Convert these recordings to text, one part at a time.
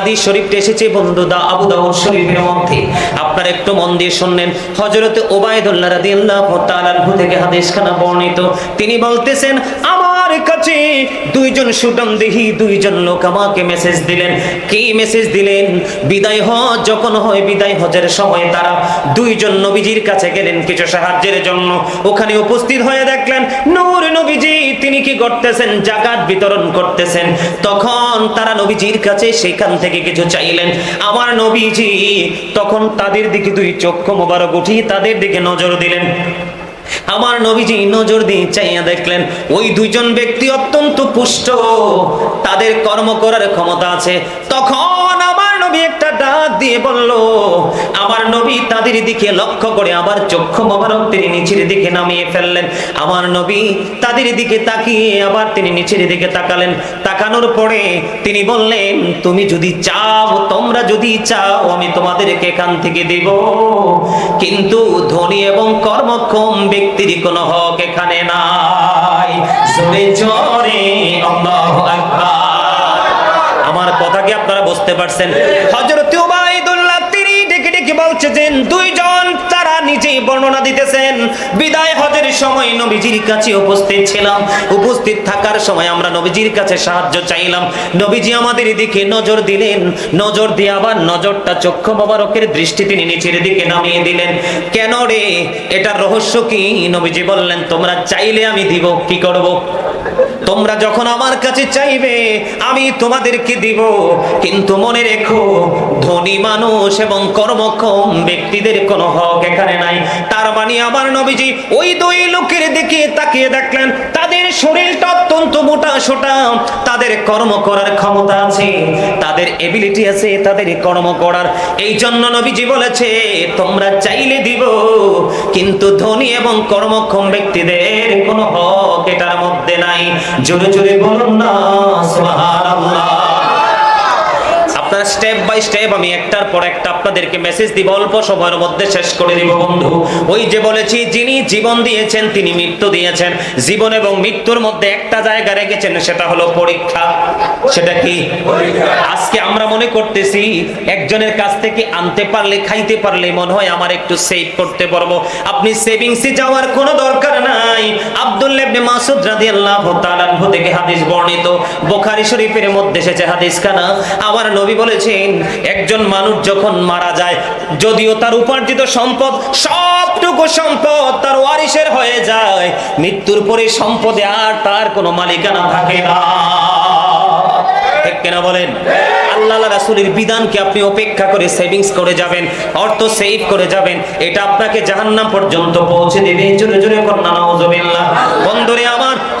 হাদিস শরীফটা এসেছে, বন্ধু, দা আবু দাউদ শরীফের মধ্যে। আপনারা একটু মন দিয়ে শুনলেন, হযরত ওবায়দুল্লাহ রাদিয়াল্লাহু তাআলা থেকে হাদিসখানা বর্ণিত। তিনি বলতেছেন, আমার কাছে দুইজন সুগন্ধি দুইজন লোক আমাকে মেসেজ দিলেন। কি মেসেজ দিলেন? বিদায় হজ যখন হয়, বিদায় হজের সময় তারা দুইজন নবীজির কাছে গেলেন কিছু সাহায্যের জন্য। ওখানে উপস্থিত হয়ে দেখলেন, নূর নবীজি, তিনি কি করতেছেন? জাকাত বিতরণ করতেছেন। তখন তারা নবীজির কাছে সেখান থেকে কিছু চাইলেন। আমার নবীজি তখন তাদের দিকে দুই চক্ষু মোবারক উঠিয়ে তাদের দিকে নজর দিলেন। আমার নবীজি নজর দিয়ে চাইয়া দেখলেন, ওই দুইজন ব্যক্তি অত্যন্ত পুষ্ট, তাদের কর্ম করার ক্ষমতা আছে। তখন একটা ডাক দিয়ে বলল, আমার নবী তাদের দিকে লক্ষ্য করে আবার চক্ষু মোবারক তিনি নিচের দিকে নামিয়ে ফেললেন। আমার নবী তাদের দিকে তাকিয়ে আবার তিনি নিচের দিকে তাকালেন। তাকানোর পরে তিনি বললেন, তুমি যদি চাও, তোমরা যদি চাও, আমি তোমাদেরকে এখান থেকে দেব। কিন্তু ধনী এবং কর্মক্ষম ব্যক্তির কোনো হক এখানে নাই। জোরে জোরে, আল্লাহু আকবার। আমার কথা কি আপনারা বুঝতে পারছেন? হজরত তিনি ডেকে ডেকে বলছেন দুইজন তারা নিজেই বর্ণনা দিতেছেন, বিদায় হজের সময় নবীজির কাছে উপস্থিত ছিলাম। উপস্থিত থাকার সময় আমরা নবীজির কাছে সাহায্য চাইলাম। নবীজি আমাদের দিকে নজর দিলেন। নজর দিয়ে আবার নজরটা চক্ষু মোবারকের দৃষ্টি তিনি নিচের দিকে নামিয়ে দিলেন। কেন রে? এটার রহস্য কি? নবীজি বললেন, তোমরা চাইলে আমি দিব, কি করব? তোমরা যখন আমার কাছে চাইবে, আমি তোমাদেরকে দিব। কিন্তু মনে রেখো, ধনী মানুষ এবং কর্মক্ষম ব্যক্তিদের কোনো হক এখানে নাই। তার মানে আমার নবীজি ওই দুই লোকের দিকে তাকিয়ে দেখলেন, তাদের শরীরটা অত্যন্ত মোটা সোটা। তাদের কর্ম করার ক্ষমতা আছে, তাদের এবিলিটি আছে, তাদের কর্ম করার। এই জন্য নবীজি বলেছে, তোমরা চাইলে দিব, কিন্তু ধনী এবং কর্মক্ষম ব্যক্তিদের কোনো হক এটার মধ্যে নাই। জোরে জোরে বলুন না, সুবহানাল্লাহ। স্টেপ বাই স্টেপ আমি একটার পর একটা আপনাদেরকে মেসেজ দিব, অল্প সময়ের মধ্যে শেষ করে দিব বন্ধু। ওই যে বলেছি, যিনি জীবন দিয়েছেন, তিনি মৃত্যু দিয়েছেন। জীবন এবং মৃত্যুর মধ্যে একটা জায়গা রেখেছেন, সেটা হলো পরীক্ষা। সেটা কি? আজকে আমরা মনে করতেছি, একজনের কাছ থেকে আনতে পারলে, খাইতে পারলে মনে হয় আমার একটু সেভ করতে পারব। আপনি সেভিংসে যাওয়ার কোনো দরকার নাই। আব্দুল্লাহ ইবনে মাসুদ রাদিয়াল্লাহু তাআলা থেকে হাদিস বর্ণিত। বুখারী শরীফের মধ্যে এসেছে হাদিস খানা। আমার নবী বলেছেন, একজন মানুষ যখন মারা যায়, যদিও তার উপার্জিত সম্পদ, সবটুকু সম্পদ তার ওয়ারিশের হয়ে যায়, মৃত্যুর পরে সম্পদে আর তার কোনো মালিকানা থাকে না। ঠিক বলেন? আল্লাহ রাসূলের বিধানকে আপনি অপেক্ষা করে সেভিংস করে যাবেন, অর্থ সেভ করে যাবেন, এটা আপনাকে জাহান্নাম পর্যন্ত পৌঁছে দেবে। জোরে জোরে আমার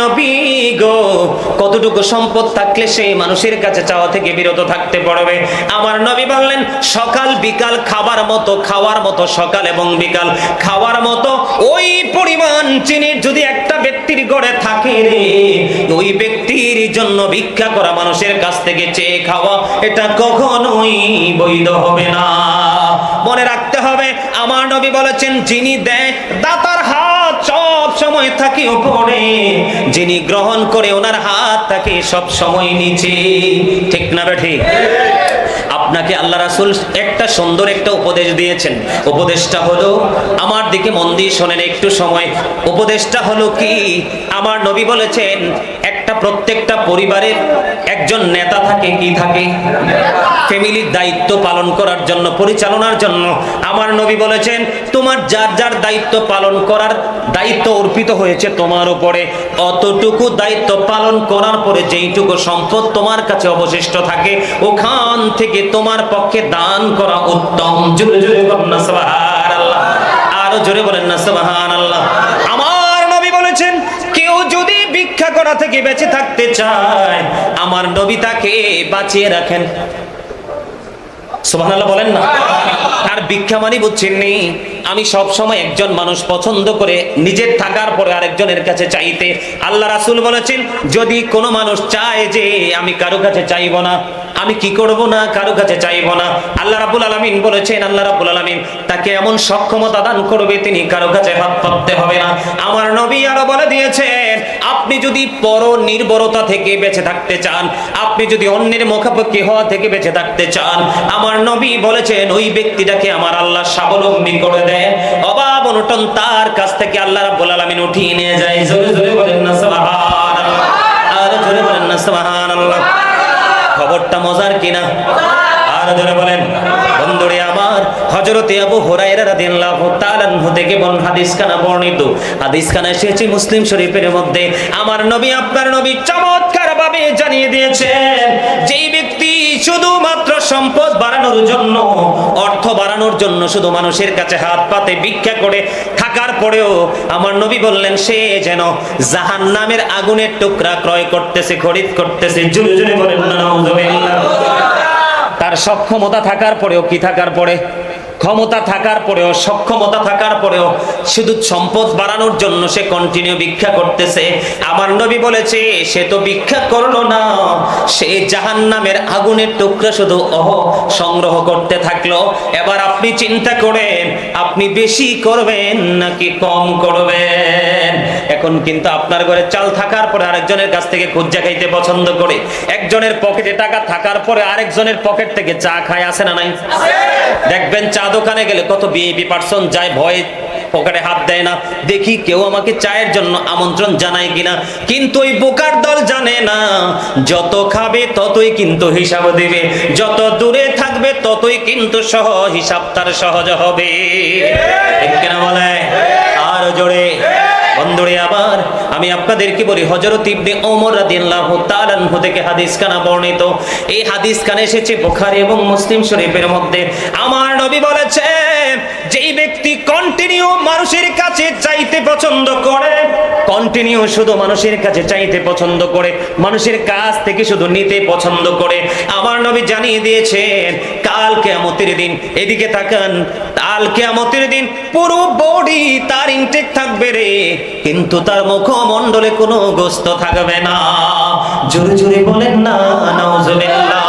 নবী গো, কতটুকু সম্পদ থাকলে সেই মানুষের কাছে চাওয়া থেকে বিরত থাকতে পারবে আমার নবী বললেন, সকাল বিকাল খাবার মতো, খাওয়ার মতো সকাল এবং বিকাল। খাওয়ার মতো ওই পরিমাণ চিনির যদি একটা ব্যক্তির গড়ে থাকে ওই ব্যক্তির জন্য ভিক্ষা করা মানুষের কাছ থেকে চেয়ে খাওয়া, এটা কখনোই বৈধ হবে না। মনে রাখতে হবে, আমার নবী বলেছেন, যিনি দেয়, দাতার সময় থাকে উপরে। যিনি গ্রহণ করে ওনার হাত থাকে সব সময় নিচে। ঠিক না বেঠি আপনাকে আল্লাহ রাসুল একটা সুন্দর একটা উপদেশ দিয়েছেন। উপদেশটা হলো, আমার দিকে মন দিয়ে শোনেন একটু সময়। উপদেশটা হলো কি? আমার নবী বলেছেন একটা প্রত্যেকটা পরিবারের একজন নেতা থাকে, কি থাকে? ফ্যামিলির দায়িত্ব পালন করার জন্য, পরিচালনার জন্য। আমার নবী বলেছেন, তোমার যার যার দায়িত্ব পালন করার দায়িত্ব অর্পিত হয়েছে তোমার উপরে। অতটুকু দায়িত্ব পালন করার পরে যেইটুকু সম্পদ তোমার কাছে অবশিষ্ট থাকে, ওখান থেকে তোমার পক্ষে দান করা উত্তম। জোরে জোরে বলেন না, সুবহানাল্লাহ। আরও জোরে বলেন না, সুবহানাল্লাহ। আমার নবী বলেছেন কেউ যদি ভিক্ষা করা থেকে বেঁচে থাকতে চায়। আমার নবী তাকে বাঁচিয়ে রাখেন। সুবহানাল্লাহ বলেন না? আর ভিক্ষা মানে বুঝছেন নি, আমি সব সময় একজন মানুষ পছন্দ করে নিজের থাকার পরে আরেকজনের কাছে চাইতে। আল্লাহ রাসূল বলেছেন, যদি কোনো মানুষ চায় যে আমি কারও কাছে চাইব না, আমি কি করব না কারও কাছে চাইব না? আল্লাহ রাব্বুল আলামিন বলেছেন, আল্লাহ রাব্বুল আলামিন তাকে এমন সক্ষমতা দান করবে, তিনি কারও কাছে হাত পাততে হবে না। আমার নবী আরও বলে দিয়েছেন আপনি যদি পর নির্ভরতা থেকে বেঁচে থাকতে চান, আপনি যদি অন্যের মুখাপেক্ষি হওয়া থেকে বেঁচে থাকতে চান, আমার নবী বলেছেন, ওই ব্যক্তিটাকে আমার আল্লাহ স্বাবলম্বী করে দেয় অভাব অনটন তার কাছ থেকে আল্লাহ রাব্বুল আলামিন উঠিয়ে নিয়ে যায়। জোরে জোরে বলেন না, সুবহানাল্লাহ। আর জোরে বলেন না, সুবহানাল্লাহ। খবরটা মজার কিনা? বলেন, বন্ধুরে আমার, হযরতে আবু হুরায়রা রাদিয়াল্লাহু তাআলা থেকে বন হাদিস খানা বর্ণিত। হাদিস খানা এসেছে মুসলিম শরীফের মধ্যে। আমার নবী আপনার নবী চমৎকার ভাবে জানিয়ে দিয়েছেন, যেই ব্যক্তি শুধুমাত্র সম্পদ বাড়ানোর জন্য, অর্থ বাড়ানোর জন্য শুধু মানুষের কাছে হাত পাতে ভিক্ষা করে থাকার পরেও আমার নবী বললেন, সে যেন জাহান্নামের আগুনের টুকরা ক্রয় করতেছে, খরিদ করতেছে জুড়ে জুড়ে বলেন না তার সক্ষমতা থাকার পরেও কি থাকার পরে? ক্ষমতা থাকার পরেও, সক্ষমতা থাকার পরেও শুধু সম্পদ বাড়ানোর জন্য সে কন্টিনিউ ভিক্ষা করতেছে। আমার নবী বলেছে, সে তো ভিক্ষা করল না। সে জাহান্নামের আগুনের টুকরা শুধু অহ সংগ্রহ করতে থাকল। এবার আপনি চিন্তা করেন, আপনি বেশি করবেন নাকি কম করবেন? এখন কিন্তু আপনার ঘরে চাল থাকার পরে আরেকজনের কাছ থেকে খুঁজা খাইতে পছন্দ করে। একজনের পকেটে টাকা থাকার পরে আরেকজনের পকেট থেকে চা খায় আসে না নাই? দেখবেন চা দোকানে গেলে কত বিএপি পার্সন যায়, ভয়ে পকেটে হাত দেয় না। দেখি কেউ আমাকে চায়ের জন্য আমন্ত্রণ জানায় কিনা। কিন্তু ওই বোকার দল জানে না, যত খাবে ততই কিন্তু হিসাব দেবে। যত দূরে থাকবে ততই কিন্তু সহ হিসাব তার সহজ হবে। কিনা বলে? আর জোরে। বন্ধুরে, আবার আমি আপনাদেরকে বলি, হযরত ইবনে ওমর রাদিয়াল্লাহু তাআলা থেকে হাদিস কানা বর্ণিত। এই হাদিস কানে এসেছে বুখারী এবং মুসলিম শরীফের মধ্যে। আমার নবী বলেছে, যেই ব্যক্তি কন্টিনিউ মানুষের কাছে চাইতে পছন্দ করে কন্টিনিউ শুধু মানুষের কাছে চাইতে পছন্দ করে, মানুষের কাছ থেকে শুধু নিতে পছন্দ করে। আমার নবী জানিয়ে দিয়েছেন কাল কেয়ামতের দিন। এদিকে তাকান কাল কেয়ামতের দিন পুরো বডি তার ইনটেক থাকবে রে, কিন্তু তার মুখমণ্ডলে কোনো গোস্ত থাকবে না। জোরে জোরে বলেন না, নাউজুবিল্লাহ।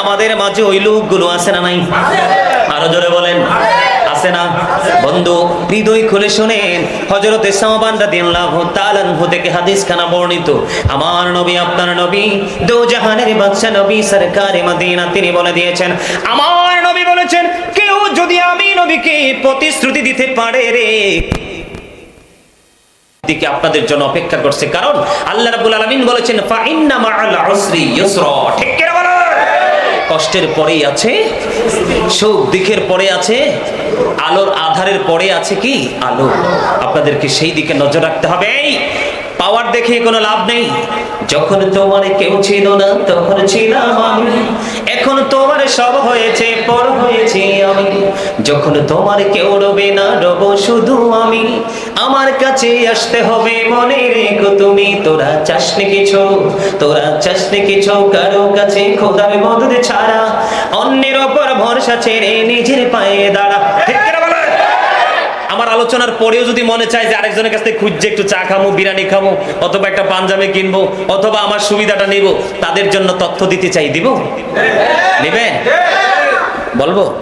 আমাদের মাঝে ওই লোকগুলো আছে না নাই? আরও জোরে বলেন। আছে না? বন্ধু, হৃদয় খুলে শোনেন। হযরতে সাওবান রাদিয়াল্লাহু তাআলা থেকে হাদিস খানা বর্ণিত। আমার নবী, আপনার নবী দো জাহানের বাদশা নবী সরকারে মদিনা, তিনি বলে দিয়েছেন, আমার নবী বলেছেন, কেউ যদি আমি নবীকে প্রতিশ্রুতি দিতে পারে রে দিকে আপনাদের জন্য অপেক্ষা করছে। কারণ আল্লাহ রাব্বুল আলামিন বলেছেন ফা ইন্না মাআল উসরি ইউসরা। ঠিক কষ্টের পরেই আছে, সুখ দিকের পরে আছে, আলোর আধারের পরে আছে কি? আলো। আপনাদেরকে সেই দিকে নজর রাখতে হবে। পাওয়ার দেখে কোনো লাভ নেই। যখন তোমার কেউ ছিল না, তখন ছিলাম আমি। এখন তোমার সব হয়েছে, পর হয়েছি আমি। যখন তোমার কেউ রবে না, রব শুধু আমি। আমার কাছে আসতে হবে মনে রেখো তুমি। তোরা চাসনি কিছু, তোরা চাসনি কিছু। কারও কাছে খোদার মদত ছাড়া অন্যের ওপর ভরসা ছেড়ে নিজের পায়ে দাঁড়া? আমার আলোচনার পরেও যদি মনে চায় যে আরেকজনের কাছ থেকে খুঁজছে, একটু চা খামো, বিরিয়ানি খামো, অথবা একটা পাঞ্জাবি কিনবো, অথবা আমার সুবিধাটা নিব, তাদের জন্য তথ্য দিতে চাই, দিব? নেবেন বলব?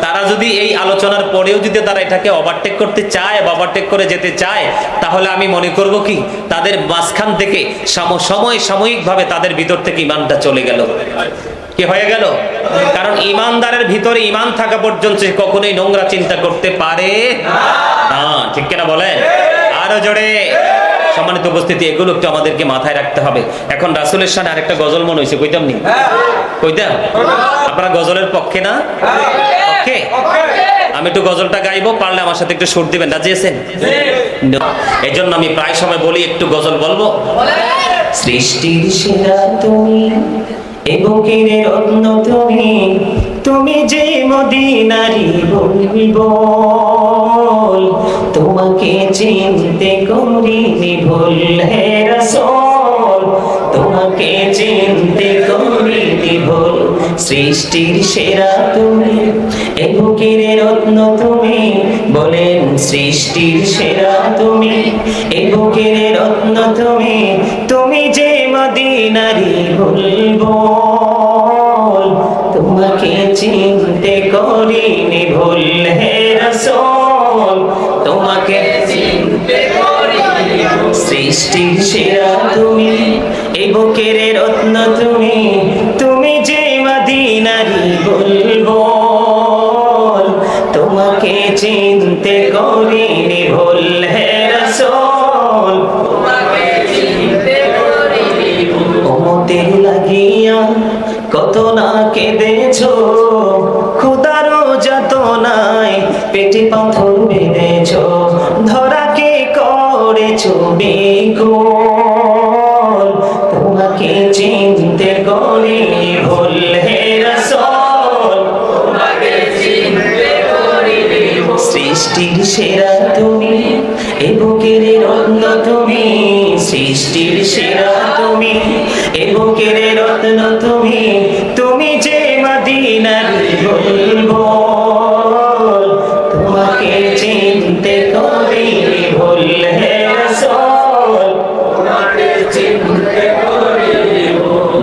তারা যদি এই আলোচনার পরেও যদি তারা এটাকে ওভারটেক করতে চায় বা ওভারটেক করে যেতে চায়, তাহলে আমি মনে করব কি, তাদের মাঝখান থেকে সম- সময় সাময়িকভাবে তাদের ভিতর থেকে ইমানটা চলে গেল। কি হয়ে গেল? কারণ ইমানদারের ভিতরে ইমান থাকা পর্যন্ত সে কখনোই নোংরা চিন্তা করতে পারে না। ঠিক কিনা বলে আরও জোরে। সম্মানিত উপস্থিতি এগুলো একটু আমাদেরকে মাথায় রাখতে হবে। এখন রাসুলের সামনে আরেকটা গজল মনে হয়েছে কইতাম নি? কইতাম? আপনারা গজলের পক্ষে না? পক্ষে? আমি একটু গজলটা গাইবো পারলে আমার সাথে একটু সুর দিবেন। রাজি আছেন? এই জন্য আমি প্রায় সময় বলি একটু গজল বলব। সৃষ্টির সেরা তুমি এবং কিনে রত্ন তুমি তুমি যে মদিনারি বলবি বল তোমাকে চিনতে ভুল হে রসোল, তোমাকে চিনতে ভুল সৃষ্টির সেরা তুমি এ বুকের রত্ন তুমি, বলেন সৃষ্টির সেরা তুমি এ বুকের রত্ন তুমি তুমি যে মদিনারি বলব তোমাকে চিনতে করিনি ভুল হে তোমাকে চিনতে করিনি সৃষ্টির সেরা তুমি, এই বুকের রত্ন তুমি তুমি যে মদিনারি বলব তোমাকে চিনতে করিনি ভুল হে কত না কেঁদেছ? খুদারও যত নাই পেটে পাথর বেঁধেছ ধরাকে করেছ বিকল তোমাকে চিনতে করি ভুল হে সৃষ্টির সেরা তুমি, এ বুকের রত্ন তুমি। সৃষ্টির সেরা তুমি এ বুকের রত্ন তুমি তুমি যে মদিনার বলব তোমাকে চিনতে করি ভুল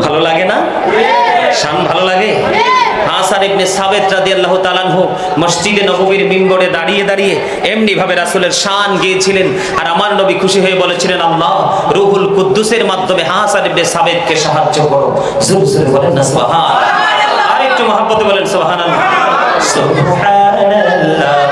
ভালো লাগে না? শান ভালো লাগে? হাসান ইবনে সাবেত রাদিয়াল্লাহু তাআলা মসজিদে নবীর মিম্বরে দাঁড়িয়ে দাঁড়িয়ে এমনি ভাবে রাসুলের শান গিয়েছিলেন। আর আমার নবী খুশি হয়ে বলেছিলেন, আল্লাহ, রুহুল কুদ্দুসের মাধ্যমে হাসান ইবনে সাবেদকে সাহায্য করো। আরেকটু বলেন না সুবহান আর একটু বলেন, সুবহানাল্লাহ। সুবহানাল্লাহ।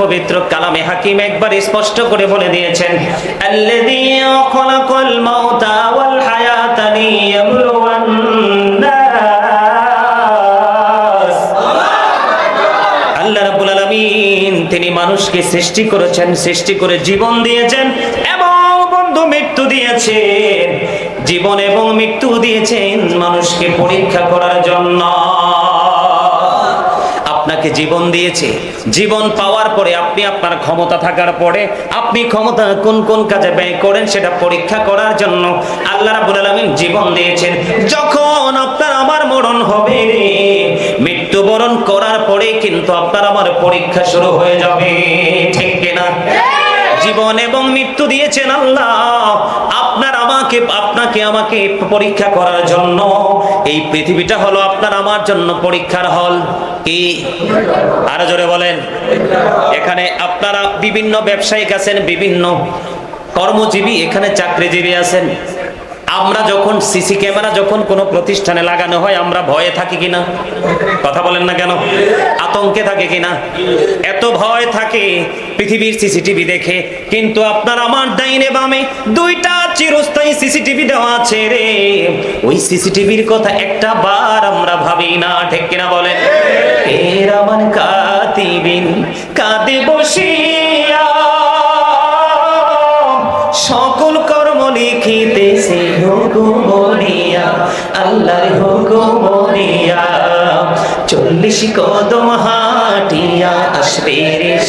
পবিত্র কালামে হাকিম একবার স্পষ্ট করে বলে দিয়েছেন তিনি মানুষকে সৃষ্টি করেছেন, সৃষ্টি করে জীবন দিয়েছেন এবং বন্ধু মৃত্যু দিয়েছেন। জীবন এবং মৃত্যু দিয়েছেন মানুষকে পরীক্ষা করার জন্য। আপনাকে জীবন দিয়েছে। জীবন পাওয়ার পরে আপনি আপনার ক্ষমতা থাকার পরে আপনি ক্ষমতা কোন কোন কাজে ব্যয় করেন সেটা পরীক্ষা করার জন্য আল্লাহ রাবুল আলমিন জীবন দিয়েছেন। যখন আপনার আমার মরণ হবে মৃত্যুবরণ করার পরে কিন্তু আপনার আমার পরীক্ষা শুরু হয়ে যাবে। ঠিক কিনা? জীবন এবং মৃত্যু দিয়েছেন আল্লাহ। আপনার আমাকে, আপনাকে আমাকে পরীক্ষা করার জন্য এই পৃথিবীটা হলো আপনার আমার জন্য পরীক্ষার হল। কি? আরও জোরে বলেন। এখানে আপনারা বিভিন্ন ব্যবসায়িক আছেন, বিভিন্ন কর্মজীবী, এখানে চাকরিজীবী আছেন। আমরা যখন সিসি ক্যামেরা যখন কোনো প্রতিষ্ঠানে লাগানো হয়, আমরা ভয়ে থাকি কিনা? কথা বলেন না কেন? আতঙ্কে থাকে কিনা? এত ভয় থাকে পৃথিবীর সিসিটিভি দেখে। কিন্তু আপনার আমার ডাইনে বামে দুইটা চিরস্থায়ী সিসিটিভি দেওয়া আছে রে। ওই সিসিটিভির কথা একটা বার আমরা ভাবি না, ঠিক কিনা বলেন? এর আমার কাতিবিন, কাঁদে বসিয়া হুকুমনিয়া আল্লাহর হুকুমনিয়া চল্লিশ কদম হাটিয়া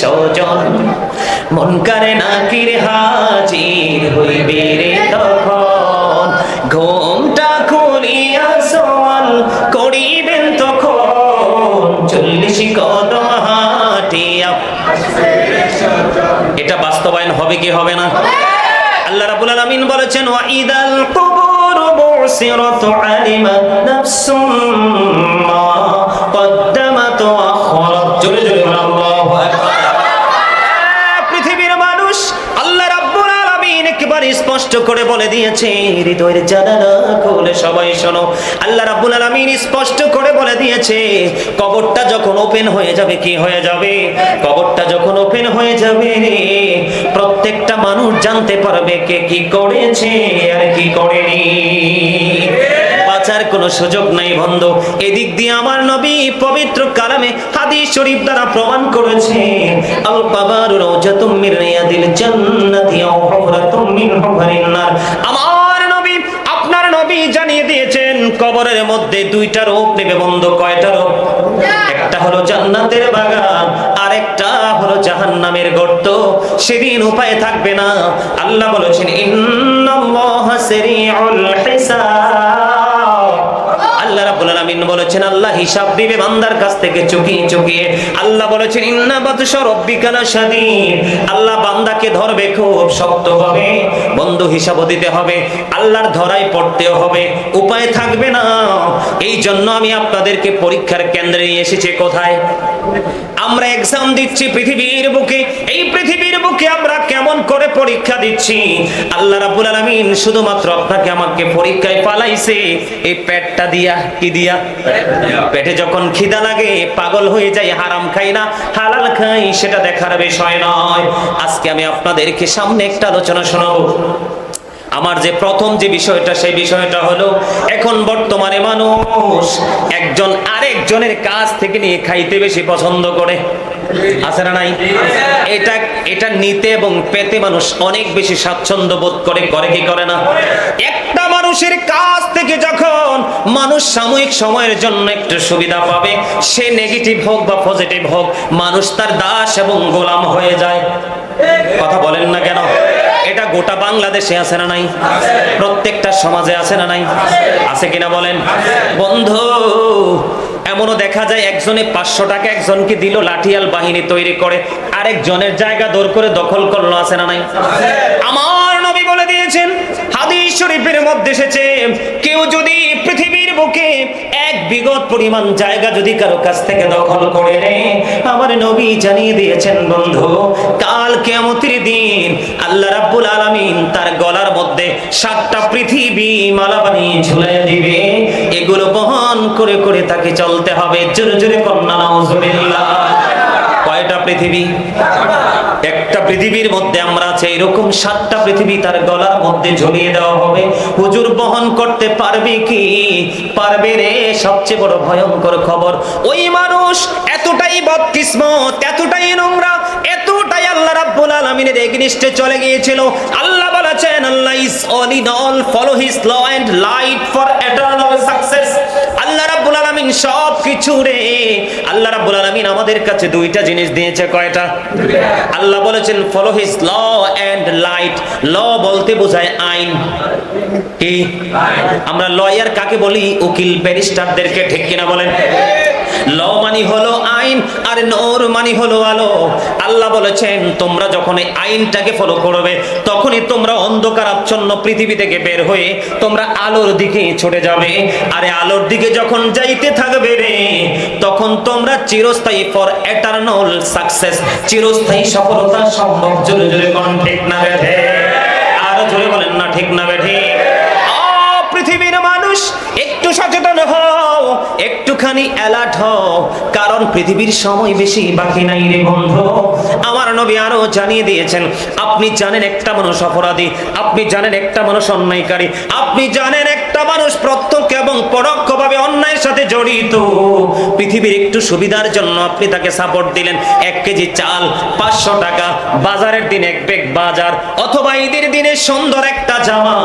সজন মন করে নাকির হাজির হইবে রে তখন। খুলিয়া করিবেন তখন। চল্লিশ কদম হাটিয়া এটা বাস্তবায়ন হবে কি হবে না? আল্লাহ রাব্বুল আলামিন বলেছেন, ওয়া ইদাল البعثرة علمت نفس ما قدمت وأخرت جل الله أكبر একবার স্পষ্ট করে বলে দিয়েছে, হৃদয়ের জানালা খুলে সবাই শোনো। আল্লাহ রাব্বুল আলামিন স্পষ্ট করে বলে দিয়েছে, কবরটা যখন ওপেন হয়ে যাবে, কি হয়ে যাবে? কবরটা যখন ওপেন হয়ে যাবে, প্রত্যেকটা মানুষ জানতে পারবে কে কি করেছে আর কি করেনি। বাঁচার কোনো সুযোগ নাই বন্ধ। এদিক দিয়ে আমার নবী পবিত্র কালামে হাদিস শরীফ দ্বারা প্রমাণ করেছে, আল কাবারু রাউজাতুম মির রিয়াদিল জান্নাতি আও হুফরাতুম মিন হুফারিন নার। আমার নবী, আপনার নবী জানিয়ে দিয়েছেন, কবরের মধ্যে দুইটা রূপ নেবে বন্ধ। কয়টা রূপ একটা হলো জান্নাতের বাগান, আরেকটা হলো জাহান্নামের গর্ত। সেদিন উপায় থাকবে না। আল্লাহ বলেছেন, ইন্নাল্লাহা সারিউল হিসাব। আল্লাহ রাব্বুল আলামিন বলেছেন, আল্লাহ হিসাব দিবে বান্দার কাছ থেকে আল্লাহ বলেছেন, ইন্না বাতশা রাব্বিকা লাশাদীদ আল্লাহ বান্দাকে ধরবে খুব শক্তভাবে। বন্ধু হিসাব দিতে হবে, আল্লাহর ধরায় পড়তেও হবে, উপায় থাকবে না। এই জন্য আমি আপনাদেরকে পরীক্ষার কেন্দ্রে নিয়ে এসেছি, কোথায়? আমরা দিচ্ছি পৃথিবীর বুকে। এই পৃথিবীর বুকে আমরা কেমন করে পরীক্ষা দিচ্ছি? আল্লাহ রাব্বুল আলামিন শুধুমাত্র আপনাকে আমাকে পরীক্ষায় পালাইছে এই পেটটা দিয়া। কি দিয়া? পেটে যখন খিদা লাগে, পাগল হয়ে যায়, হারাম খাই না, হালাল খাই, সেটা দেখার বিষয় নয়। আজকে আমি আপনাদেরকে সামনে একটা আলোচনা শোনাবো। আমার যে প্রথম যে বিষয়টা, সেই বিষয়টা হলো, এখন বর্তমানে মানুষ একজন আরেকজনের কাছ থেকে নিয়ে খাইতে বেশি পছন্দ করে। আছে না নাই? এটা এটা নিতে এবং পেতে মানুষ অনেক বেশি স্বাচ্ছন্দ্য বোধ করে করে কি করে না? একটা মানুষের কাছ থেকে যখন মানুষ সাময়িক সময়ের জন্য একটু সুবিধা পাবে, সে নেগেটিভ হোক বা পজিটিভ হোক, মানুষ তার দাস এবং গোলাম হয়ে যায়। কথা বলেন না কেন? এটা গোটা বাংলাদেশে আছে না নাই? প্রত্যেকটা সমাজে আছে না নাই? আছে কিনা বলেন? বন্ধু, এমনও দেখা যায় একজনে পাঁচশো টাকা একজনকে দিল, লাঠিয়াল বাহিনী তৈরি করে, আরেকজনের জায়গা দৌড় করে দখল করল, আছে না নাই? আমার নবী বলে দিয়েছেন হাদিস শরীফের মধ্যে এসেছে, কেউ যদি পৃথিবীর বুকে এক বিগত পরিমাণ জায়গা যদি কারও কাছ থেকে দখল করে নেয়, আমার নবী জানিয়ে দিয়েছেন, বন্ধু, কাল কেমতির দিন আল্লাহ রাব্বুল আলামিন তার গলার মধ্যে সাতটা পৃথিবী মালা বানিয়ে ঝুলাই দিবে। এগুলো বহন করে করে তাকে চলতে হবে। জোরে জোরে কন্যা নাউজুবিল্লাহ। কয়টা পৃথিবী, একটা পৃথিবীর মধ্যে আমরা আছে এরকম সাতটা পৃথিবী তার গলার মধ্যে ঝুলিয়ে দেওয়া হবে। হুজুর বহন করতে পারবে কি? পারবে রে, সবচেয়ে বড় ভয়ঙ্কর খবর। ওই মানুষ এতটাই বদকিসমত, এতটাই নোংরা, এতটাই আল্লাহ রাব্বুল আলামিনের এগনিস্টে চলে গিয়েছিল। আল্লাহ বলেছেন, আল্লাহ is all in all follow his law and light for eternal success আলামিন সব কিছু রে। আল্লাহ রাব্বুল আলামিন আমাদের কাছে দুইটা জিনিস দিয়েছে, কয়টা? আল্লাহ বলেছেন follow his law and light law বলতে বোঝায় আইন। কি? আমরা লয়ার কাকে বলি? উকিল, ব্যারিস্টারদেরকে, ঠিক কিনা বলেন? ল মানি হলো আইন আর নূর মানি হলো আলো। আল্লাহ বলেছেন, তোমরা যখন এই আইনটাকে ফলো করবে, তখনই তোমরা অন্ধকার আচ্ছন্ন পৃথিবী থেকে বের হয়ে তোমরা আলোর দিকে ছুটে যাবে। আরে আলোর দিকে যখন যাইতে থাকবে রে, তখন তোমরা চিরস্থায়ী ফর এটারনাল সাকসেস চিরস্থায়ী সফলতা সম্ভব। জোরে জোরে কোন ঠিক না বেঠে আর জোরে বলেন না, ঠিক না বেঠে একটু সচেতন হও, একটুখানি অ্যালার্ট হও, কারণ পৃথিবীর সময় বেশি বাকি নাই রে বন্ধু। আমার নবী আরও জানিয়ে দিয়েছেন, আপনি জানেন একটা মানুষ অপরাধী, আপনি জানেন একটা মানুষ অন্যায়কারী, আপনি জানেন একটা মানুষ প্রত্যক্ষ এবং পরোক্ষভাবে অন্যায়ের সাথে জড়িত। পৃথিবীর একটু সুবিধার জন্য আপনি তাকে সাপোর্ট দিলেন। এক কেজি চাল পাঁচশো টাকা, বাজারের দিন এক বেগ বাজার, অথবা ঈদের দিনে সুন্দর একটা জামা।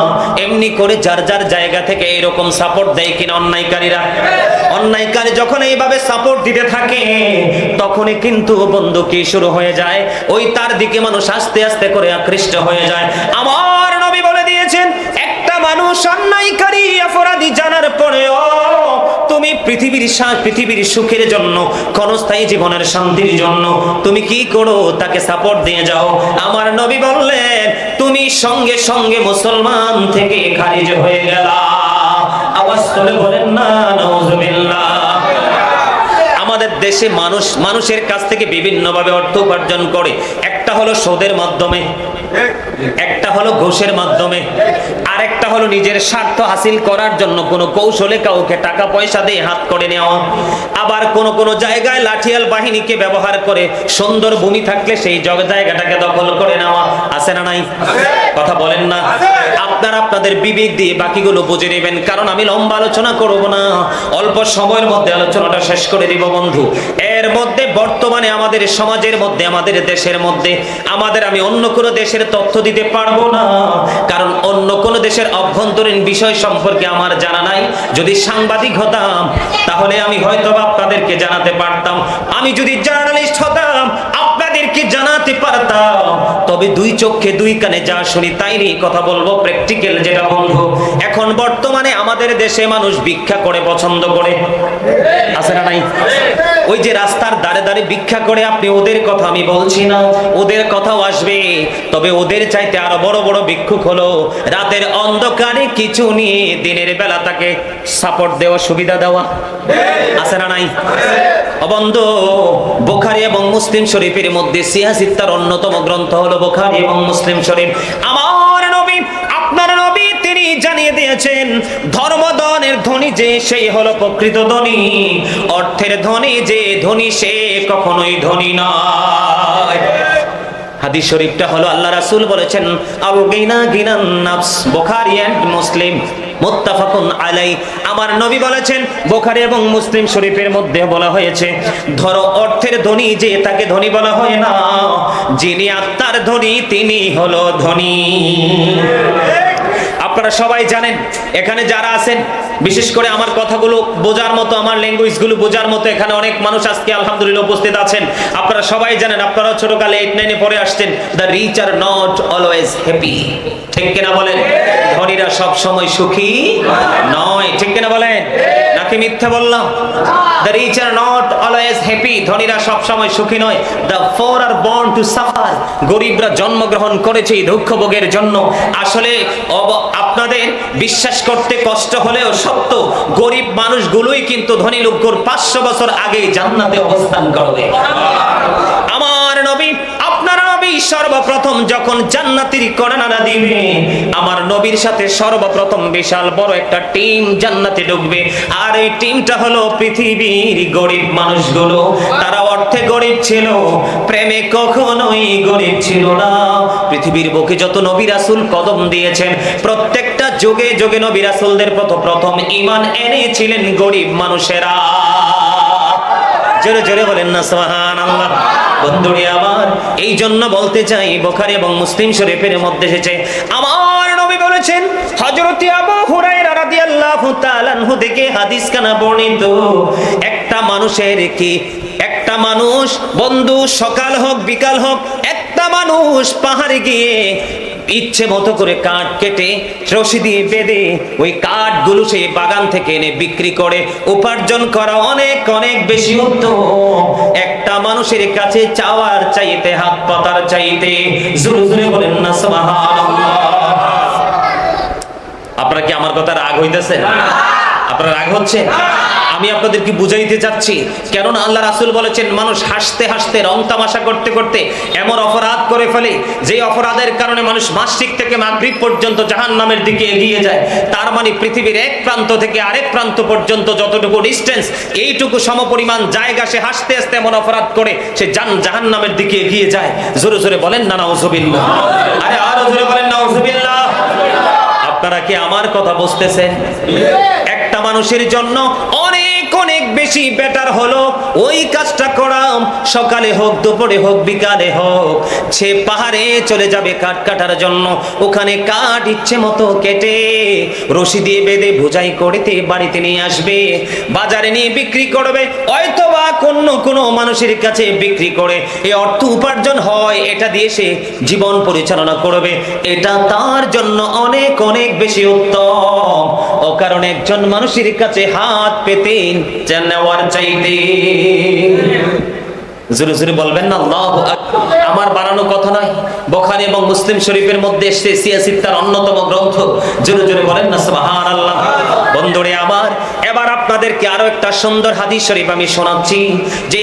এমনি করে যার যার জায়গা থেকে এরকম সাপোর্ট দেয় কিনা অন্যায়কারীরা? অন্যায়কারী যখন এইভাবে সাপোর্ট দিতে থাকে, তখনই কিন্তু বন্ধু কি শুরু হয়ে যায়। ওই তার দিকে মানুষ আস্তে আস্তে করে আকৃষ্ট হয়ে যায়। আমার নবী বলে দিয়েছেন, একটা মানুষ অন্যায়কারী, অপরাধী জানার পৃথিবীর পৃথিবীর সুখের জন্য, ক্ষণস্থায়ী জীবনের শান্তির জন্য। তুমি কি করো? তাকে সাপোর্ট দিয়ে যাও। আমার নবী বললেন, তুমি সঙ্গে সঙ্গে মুসলমান থেকে খারিজ হয়ে গেলা। আওয়াজ তুলে বলেন না, নাউজুবিল্লাহ। আমাদের দেশে মানুষ, মানুষের কাছ থেকে বিভিন্নভাবে অর্থ উপার্জন করে। একটা হলো সুদের মাধ্যমে, একটা হলো ঘোষের মাধ্যমে, আরেকটা হলো নিজের স্বার্থ হাসিল করার জন্য কোনো কৌশলে কাউকে টাকা পয়সা দিয়ে হাত করে নেওয়া। আবার কোন কোন জায়গায় লাঠিয়াল বাহিনীকে ব্যবহার করে সুন্দর ভূমি থাকলে সেই জগ জায়গাটাকে দখল করে নেওয়া। আছে না নাই? কথা বলেন না। আপনারা আপনাদের বিবেক দিয়ে বাকিগুলো বুঝে নেবেন, কারণ আমি লম্বা আলোচনা করব না। অল্প সময়ের মধ্যে আলোচনাটা শেষ করে দিব, বন্ধু। এর মধ্যে, বর্তমানে আমাদের সমাজের মধ্যে, আমাদের দেশের মধ্যে, আমাদের আমি অন্য কোনো দেশের তথ্য দিতে পারব না। কারণ অন্য কোনো দেশের অভ্যন্তরীণ বিষয় সম্পর্কে আমার জানা নাই। যদি সাংবাদিক হতাম, তাহলে আমি হয়তো আপনাদেরকে জানাতে পারতাম। আমি যদি জার্নালিস্ট হতাম, আপনাদেরকে জানাতে পারতাম। তবে দুই চোখে দুই কানে যা শুনি, তাই নিয়ে কথা বলব, প্র্যাকটিক্যাল যেটা বলব। এখন বর্তমানে আমাদের দেশে মানুষ ভিক্ষা করে, পছন্দ করে। আছে না নাই? ওই যে রাস্তার দাঁড়ে দাঁড়ে ভিক্ষা করে আপনি ওদের কথা আমি বলছি না। ওদের কথাও আসবে। তবে ওদের চাইতে আরও বড় বড় ভিক্ষুক হলো। রাতের অন্ধকারে কিছু নিয়ে দিনের বেলা তাকে সাপোর্ট দেওয়া, সুবিধা দেওয়া। আছে না নাই? অবন্ধ। বোখারি এবং মুসলিম শরীফের মধ্যে সিয়াসিত্তার অন্যতম গ্রন্থ হলো বোখারি এবং মুসলিম শরীফ। আমার দিয়েছেন। ধর্মদনের ধনী যে সেই হলো প্রকৃত ধনী অর্থের ধনী যে ধনী সে কখনোই ধনী নয়। হাদিস শরীফটা হলো আল্লাহ রাসূল বলেছেন আল গিনা গিনান নাফস, বুখারী এন্ড মুসলিম, মুত্তাফাকুন আলাই আমার নবী বলেছেন, বুখারী এবং মুসলিম শরীফের মধ্যে বলা হয়েছে, ধরো অর্থের ধনী যে তাকে ধনী বলা হয় না, যিনি আত্মার ধনী তিনি হলো ধনী আপনারা সবাই জানেন, এখানে যারা আছেন, বিশেষ করে আমার কথাগুলো বোঝার মতো, আমার ল্যাঙ্গুয়েজগুলো বোঝার মতো এখানে অনেক মানুষ আজকে আলহামদুলিল্লাহ উপস্থিত আছেন। আপনারা সবাই জানেন আপনারা ছোটকালে এইট নাইনে পরে আসছেন the rich are not always happy ঠিক কিনা বলেন? ধনীরা সব সময় সুখী নয়। ঠিক কিনা বলেন? নাকি মিথ্যা বললাম? The rich are not always happy ধনীরা সব সময় সুখী নয়। The poor are born to suffer গরিবরা জন্মগ্রহণ করেছে দুঃখ ভোগের জন্য। আসলে আপনাদের বিশ্বাস করতে কষ্ট হলেও সত্য, গরিব মানুষগুলোই কিন্তু ধনী লোকগুর পাঁচশো বছর আগে জান্নাতে অবস্থান করবে আমার নবী আপনার নবী সর্বপ্রথম যখন জান্নাতির করোনা দিবে, আমার নবীর সাথে সর্বপ্রথম বিশাল বড় একটা টিম জান্নাতে ঢুকবে। আর এই টিমটা হলো পৃথিবীর গরিব মানুষগুলো। তারা অর্থে গরিব ছিল, প্রেমে কখনোই গরিব ছিল না। পৃথিবীর বুকে যত নবী রাসূল কদম দিয়েছেন, প্রত্যেকটা যুগে যুগে নবী রাসূলদের প্রথম প্রথম ঈমান এনেছিলেন গরিব মানুষেরা। জোরে জোরে বলেন না সুবহান আল্লাহ বন্ধুরে আমার এই জন্য বলতে চাই, বোখারি এবং মুসলিম শরীফের মধ্যে এসেছে, আমার নবী বলেছেন হজরতি আবু হুরায়রা রাদিয়াল্লাহু তাআলা আনহু থেকে হাদিস কানা বর্ণিত, একটা মানুষের কি, একটা মানুষ বন্ধু সকাল হোক, বিকাল হোক মানুষ পাহাড়ে গিয়ে ইচ্ছে মতো করে কাঠ কেটে, রশি দিয়ে বেঁধে, ওই কাঠগুলো সেই বাগান থেকে এনে বিক্রি করে। উপার্জন করা অনেক অনেক বেশি উত্তম। একটা মানুষের কাছে চাওয়ার চাইতে, হাত পাতার চাইতে, জোরে জোরে বলেন না, সুবহানাল্লাহ। আপনারা কি আমার কথা রাগ হইতেছে? আপনার রাগ হচ্ছে আমি আপনাদেরকে বুঝাইতে চাচ্ছি, কেননা আল্লাহ রাসূল বলেছেন, মানুষ হাসতে হাসতে রং তামাশা করতে করতে এমন অপরাধ করে ফেলে যে অপরাধের কারণে মানুষ মাসিক থেকে মাগরিব পর্যন্ত জাহান্নামের দিকে এগিয়ে যায়। তার মানে পৃথিবীর এক প্রান্ত থেকে আরেক প্রান্ত পর্যন্ত যতটুকু ডিস্টেন্স এইটুকু সমপরিমাণ জায়গা সে হাসতে হাসতে এমন অপরাধ করে, সে জান জাহান্নামের দিকে এগিয়ে যায়। জোরে জোরে বলেন না, নাউজুবিল্লাহ। আরে আরও জোরে বলেন, নাউজুবিল্লাহ। আপনারা কি আমার কথা বুঝতেছেন? একটা মানুষের জন্য বেশি বেটার হলো। ওই কাজটা করাম, সকালে হোক, দুপুরে হোক, বিকালে হোক। সে পাহাড়ে চলে যাবে কাঠ কাটার জন্য। ওখানে কাঠ ইচ্ছে মতো কেটে, রশি দিয়ে বেঁধে বোঝাই করতে বাড়িতে নিয়ে আসবে। বাজারে নিয়ে বিক্রি করবে। হয়তো বা কোনো মানুষের কাছে বিক্রি করে। এই অর্থ উপার্জন হয়, এটা দিয়ে সে জীবন পরিচালনা করবে। এটা তার জন্য অনেক অনেক বেশি উত্তম। ও কারণ একজন মানুষের কাছে হাত পেতেন নেওয়ার চাইতে। জোরে জোরে বলবেন না, আল্লাহ আমার বানানো কথা নয়। বখারি এবং মুসলিম শরীফের মধ্যে এসে সিয়াসিত্তার অন্যতম গ্রন্থ। জোরে জোরে বলেন না সুবহান আল্লাহ বন্ধুরে আমার, এবার আপনাদেরকে আরও একটা সুন্দর হাদিস শরীফ আমি শোনাচ্ছি, যে